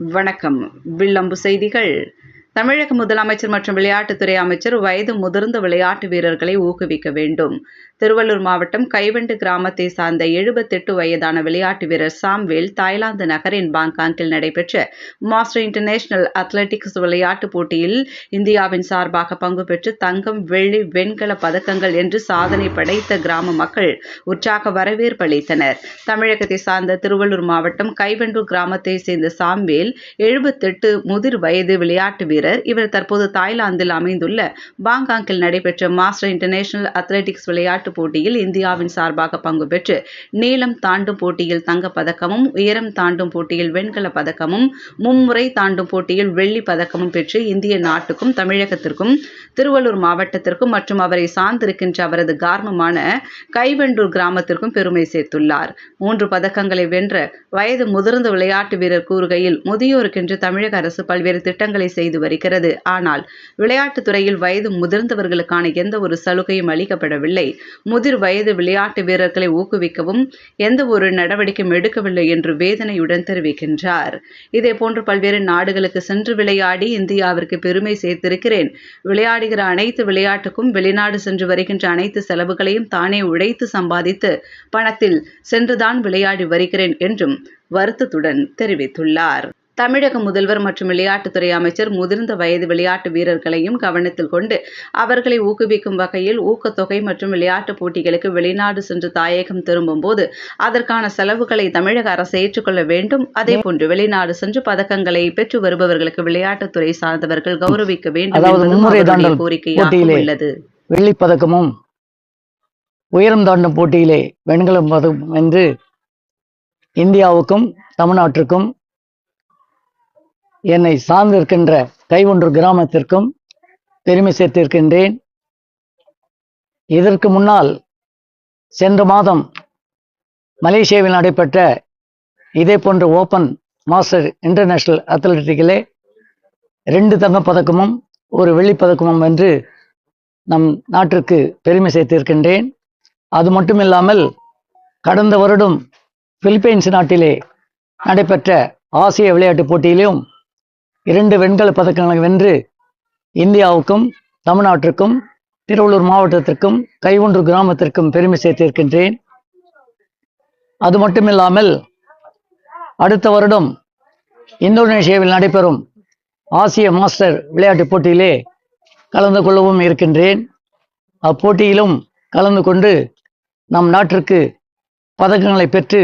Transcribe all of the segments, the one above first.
வணக்கம். வில்லம்பு செய்திகள். தமிழக முதலமைச்சர் மற்றும் விளையாட்டுத்துறை அமைச்சர் வயது முதிர்ந்த விளையாட்டு வீரர்களை ஊக்குவிக்க வேண்டும். திருவள்ளூர் மாவட்டம் கைவண்டு கிராமத்தை சார்ந்த எழுபத்தெட்டு வயதான விளையாட்டு வீரர் சாம்வேல் தாய்லாந்து நகரின் பாங்காங்கில் நடைபெற்ற மாஸ்டர் இன்டர்நேஷனல் அத்லெட்டிக்ஸ் விளையாட்டுப் போட்டியில் இந்தியாவின் சார்பாக பங்கு பெற்று தங்கம் வெள்ளி வெண்கல பதக்கங்கள் என்று சாதனை படைத்த கிராம மக்கள் உற்சாக வரவேற்பு அளித்தனர். தமிழகத்தை சார்ந்த திருவள்ளூர் மாவட்டம் கைவண்டூர் கிராமத்தை சேர்ந்த சாம்வேல் எழுபத்தெட்டு முதிர் வயது விளையாட்டு வீரர். இவர் தற்போது தாய்லாந்தில் அமைந்துள்ள பாங்காங்கில் நடைபெற்ற மாஸ்டர் இன்டர்நேஷனல் அத்லெட்டிக்ஸ் விளையாட்டுப் போட்டியில் இந்தியாவின் சார்பாக பங்கு பெற்று நீளம் தாண்டும் போட்டியில் தங்கப்பதக்கமும் உயரம் தாண்டும் போட்டியில் வெண்கலப் பதக்கமும் மும்முறை தாண்டும் போட்டியில் வெள்ளி பதக்கமும் பெற்று இந்திய நாட்டுக்கும் தமிழகத்திற்கும் திருவள்ளூர் மாவட்டத்திற்கும் மற்றும் அவரை சார்ந்திருக்கின்ற அவரது கார்மமான கைவெண்டூர் கிராமத்திற்கும் பெருமை சேர்த்துள்ளார். மூன்று பதக்கங்களை வென்ற வயது முதிர்ந்த விளையாட்டு வீரர் கூறுகையில் முதியோருக்கென்று தமிழக அரசு பல்வேறு திட்டங்களை செய்து வருகிறது. ஆனால் விளையாட்டுத் துறையில் வயது முதிர்ந்தவர்களுக்கான எந்த ஒரு சலுகையும் அளிக்கப்படவில்லை. முதிர் வயது விளையாட்டு வீரர்களை ஊக்குவிக்கவும் எந்த ஒரு நடவடிக்கையும் எடுக்கவில்லை என்று வேதனையுடன் தெரிவிக்கின்றார். இதேபோன்று பல்வேறு நாடுகளுக்கு சென்று விளையாடி இந்தியாவிற்கு பெருமை சேர்த்திருக்கிறேன். விளையாடுகிற அனைத்து விளையாட்டுக்கும் வெளிநாடு சென்று வருகின்ற அனைத்து செலவுகளையும் தானே உழைத்து சம்பாதித்து பணத்தில் சென்றுதான் விளையாடி வருகிறேன் என்றும் வருத்தத்துடன் தெரிவித்துள்ளார். தமிழக முதல்வர் மற்றும் விளையாட்டுத்துறை அமைச்சர் முதிர்ந்த வயது விளையாட்டு வீரர்களையும் கவனத்தில் கொண்டு அவர்களை ஊக்குவிக்கும் வகையில் ஊக்கத்தொகை மற்றும் விளையாட்டுப் போட்டிகளுக்கு வெளிநாடு சென்று தாயகம் திரும்பும் போது அதற்கான செலவுகளை தமிழக அரசு ஏற்றுக்கொள்ள வேண்டும். அதேபோன்று வெளிநாடு சென்று பதக்கங்களை பெற்று வருபவர்களுக்கு விளையாட்டுத்துறை சார்ந்தவர்கள் கௌரவிக்க வேண்டும் கோரிக்கையாக உள்ளது. வெள்ளிப் பதக்கமும் உயரம் தாண்டும் போட்டியிலே வெண்கலம் பதக்கம் வென்று இந்தியாவுக்கும் தமிழ்நாட்டிற்கும் என்னை சார்ந்திருக்கின்ற கைவொன்று கிராமத்திற்கும் பெருமை சேர்த்திருக்கின்றேன். இதற்கு முன்னால் சென்ற மாதம் மலேசியாவில் நடைபெற்ற இதே போன்ற ஓபன் மாஸ்டர் இன்டர்நேஷனல் அத்லெட்டிக்கிலே ரெண்டு தங்கப்பதக்கமும் ஒரு வெள்ளிப் பதக்கமும் வென்று நம் நாட்டிற்கு பெருமை சேர்த்திருக்கின்றேன். அது மட்டுமில்லாமல் கடந்த வருடம் பிலிப்பைன்ஸ் நாட்டிலே நடைபெற்ற ஆசிய விளையாட்டுப் போட்டியிலும் இரண்டு வெண்கல பதக்கங்களை வென்று இந்தியாவுக்கும் தமிழ்நாட்டிற்கும் திருவள்ளூர் மாவட்டத்திற்கும் கைவொன்று கிராமத்திற்கும் பெருமை சேர்த்திருக்கின்றேன். அது மட்டுமில்லாமல் அடுத்த வருடம் இந்தோனேஷியாவில் நடைபெறும் ஆசிய மாஸ்டர் விளையாட்டுப் போட்டியிலே கலந்து கொள்ளவும் இருக்கின்றேன். அப்போட்டியிலும் கலந்து கொண்டு நம் நாட்டிற்கு பதக்கங்களை பெற்று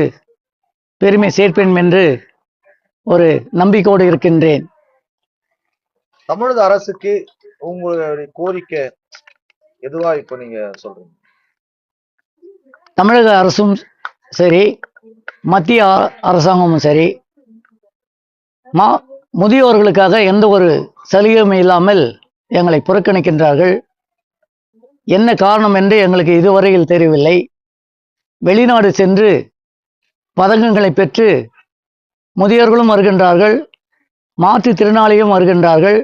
பெருமை சேர்ப்பேன் என்று ஒரு நம்பிக்கையோடு இருக்கின்றேன். தமிழக அரசுக்கு உங்களுடைய கோரிக்கை எதுவா இப்ப நீங்க சொல்றீங்க? தமிழக அரசும் சரி மத்திய அரசாங்கமும் சரி மா முதியோர்களுக்காக எந்த ஒரு சலுகையும் இல்லாமல் எங்களை புறக்கணிக்கின்றார்கள். என்ன காரணம் என்று எங்களுக்கு இதுவரையில் தெரியவில்லை. வெளிநாடு சென்று பதக்கங்களை பெற்று முதியோர்களும் வருகின்றார்கள் மாற்றுத்திறனாளியும் வருகின்றார்கள்.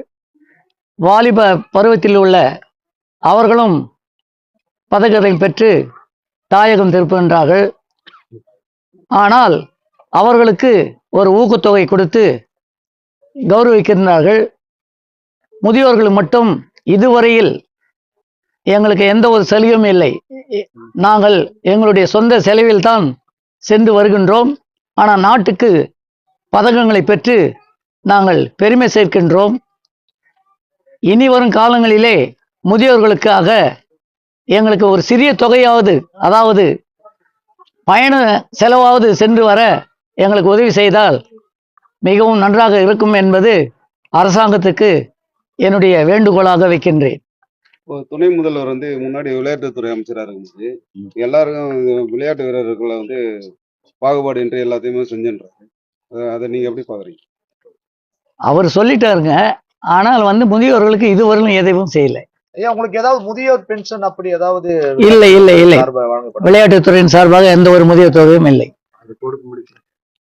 வாலிப பருவத்தில் உள்ள அவர்களும் பதக்கத்தை பெற்று தாயகம் திருப்புகின்றார்கள் ஆனால் அவர்களுக்கு ஒரு ஊக்கத்தொகை கொடுத்து கௌரவிக்கின்றார்கள். முதியோர்கள் மட்டும் இதுவரையில் எங்களுக்கு எந்த ஒரு சலுகையும் இல்லை. நாங்கள் எங்களுடைய சொந்த செலவில் தான் சென்று வருகின்றோம். ஆனால் நாட்டுக்கு பதக்கங்களை பெற்று நாங்கள் பெருமை சேர்க்கின்றோம். இனி வரும் காலங்களிலே முதியோர்களுக்காக எங்களுக்கு ஒரு சிறிய தொகையாவது அதாவது பயண செலவாவது சென்று வர எங்களுக்கு உதவி செய்தால் மிகவும் நன்றாக இருக்கும் என்பது அரசாங்கத்துக்கு என்னுடைய வேண்டுகோளாக வைக்கின்றேன். துணை முதல்வர் வந்து முன்னாடி விளையாட்டுத்துறை அமைச்சராக இருக்கும்போது எல்லாருக்கும் விளையாட்டு வீரர்களை வந்து பாகுபாடின்றி எல்லாத்தையுமே செஞ்சுன்றாரு. அதை நீங்க எப்படி பாக்குறீங்க? அவர் சொல்லிட்டாருங்க ஆனால் வந்து முதியோர்களுக்கு இதுவரையிலும் எதையும் செய்யல. உங்களுக்கு ஏதாவது முதியோர் பென்ஷன் அப்படி ஏதாவது இல்லை இல்லை இல்லை. விளையாட்டுத்துறையின் சார்பாக எந்த ஒரு முதியோர் தொகையும் இல்லை.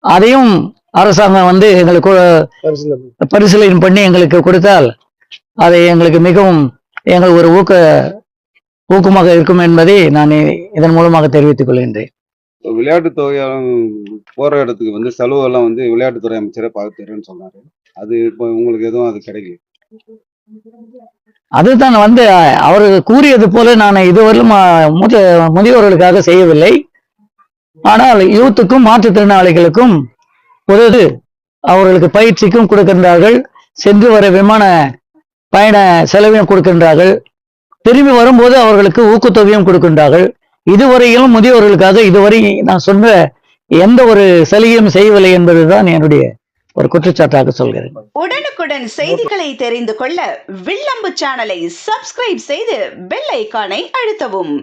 அதையும் அரசாங்கம் வந்து எங்களுக்கு பரிசீலனை பண்ணி. எங்களுக்கு கொடுத்தால் அதை எங்களுக்கு மிகவும் எங்கள் ஒரு ஊக்க ஊக்கமாக இருக்கும் என்பதை நான் இதன் மூலமாக தெரிவித்துக் கொள்கின்றேன். விளையாட்டு தொகையாளர் போற இடத்துக்கு வந்து செலவெல்லாம் வந்து விளையாட்டுத்துறை அமைச்சரே பார்த்துறேன்னு சொன்னாரு. அது இப்போ உங்களுக்கு எதுவும் அது கிடைக்கல. அதுதான் வந்து அவர் கூறியது போல நான் இதுவரையிலும் முத முதியோர்களுக்காக செய்யவில்லை. ஆனால் யூத்துக்கும் மாற்றுத்திறனாளிகளுக்கும் உதவு அவர்களுக்கு பயிற்சிக்கும் கொடுக்கின்றார்கள். சென்று வர விமான பயண செலவையும் கொடுக்கின்றார்கள். திரும்பி வரும்போது அவர்களுக்கு ஊக்கத்தொகையும் கொடுக்கின்றார்கள். இதுவரையிலும் முதியோர்களுக்காக இதுவரை நான் சொன்ன எந்த ஒரு சலுகையும் செய்யவில்லை என்பதுதான் என்னுடைய ஒரு குற்றச்சாட்டாக சொல்கிறேன். உடனுக்குடன் செய்திகளை தெரிந்து கொள்ள வில்லம்பு சேனலை சப்ஸ்கிரைப் செய்து பெல் ஐக்கானை அழுத்தவும்.